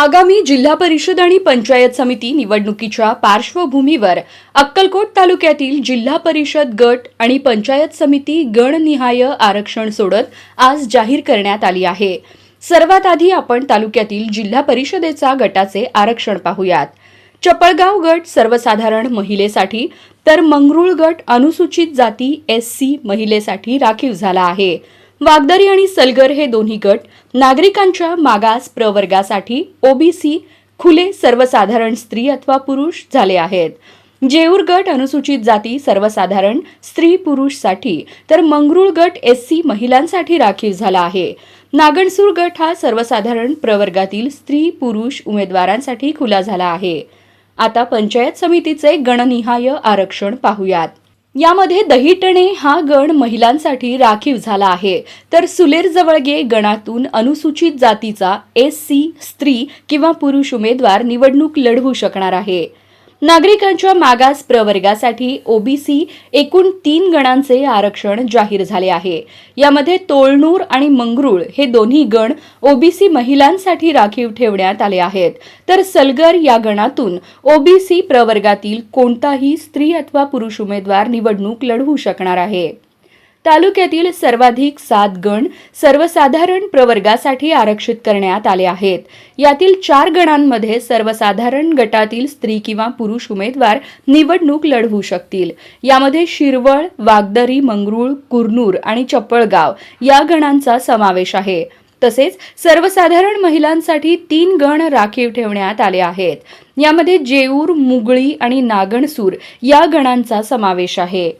आगामी जिल्हा परिषद आणि पंचायत समिती निवडणुकीच्या पार्श्वभूमीवर अक्कलकोट तालुक्यातील जिल्हा परिषद गट आणि पंचायत समिती गणनिहाय आरक्षण सोडत आज जाहीर करण्यात आली आहे. सर्वात आधी आपण तालुक्यातील जिल्हा परिषदेचा गटाचे आरक्षण पाहूयात. चपळगाव गट सर्वसाधारण महिलेसाठी तर मंगरुळ गट अनुसूचित जाती एस सी महिलेसाठी राखीव झाला आहे. वागदरी आणि सलगर हे दोन्ही गट नागरिकांच्या मागास प्रवर्गासाठी ओबीसी खुले सर्वसाधारण स्त्री अथवा पुरुष झाले आहेत. जेऊर गट अनुसूचित जाती सर्वसाधारण स्त्री पुरुषसाठी तर मंगरुळ गट एस सी महिलांसाठी राखीव झाला आहे. नागणसूर गट हा सर्वसाधारण प्रवर्गातील स्त्री पुरुष उमेदवारांसाठी खुला झाला आहे. आता पंचायत समितीचे गणनिहाय आरक्षण पाहूयात. यामध्ये दहिटणे हा गण महिलांसाठी राखीव झाला आहे. तर सुलेर जवळगे गणातून अनुसूचित जातीचा एस सी स्त्री किंवा पुरुष उमेदवार निवडणूक लढवू शकणार आहे. नागरिकांच्या मागास प्रवर्गासाठी ओबीसी एकूण तीन गणांचे आरक्षण जाहीर झाले आहे. यामध्ये तोळनूर आणि मंगरुळ हे दोन्ही गण ओबीसी महिलांसाठी राखीव ठेवण्यात आले आहेत. तर सलगर या गणातून ओबीसी प्रवर्गातील कोणताही स्त्री अथवा पुरुष उमेदवार निवडणूक लढवू शकणार आहे. तालुक्यातील सर्वाधिक सात गण सर्वसाधारण प्रवर्गासाठी आरक्षित करण्यात आले आहेत. यातील चार गणांमध्ये सर्वसाधारण गटातील स्त्री किंवा पुरुष उमेदवार निवडणूक लढवू शकतील. यामध्ये शिरवळ वागदरी मंगरुळ कुरनूर आणि चप्पळगाव या गणांचा समावेश आहे. तसेच सर्वसाधारण महिलांसाठी तीन गण राखीव ठेवण्यात आले आहेत. यामध्ये जेऊर मुगळी आणि नागणसूर या गणांचा समावेश आहे.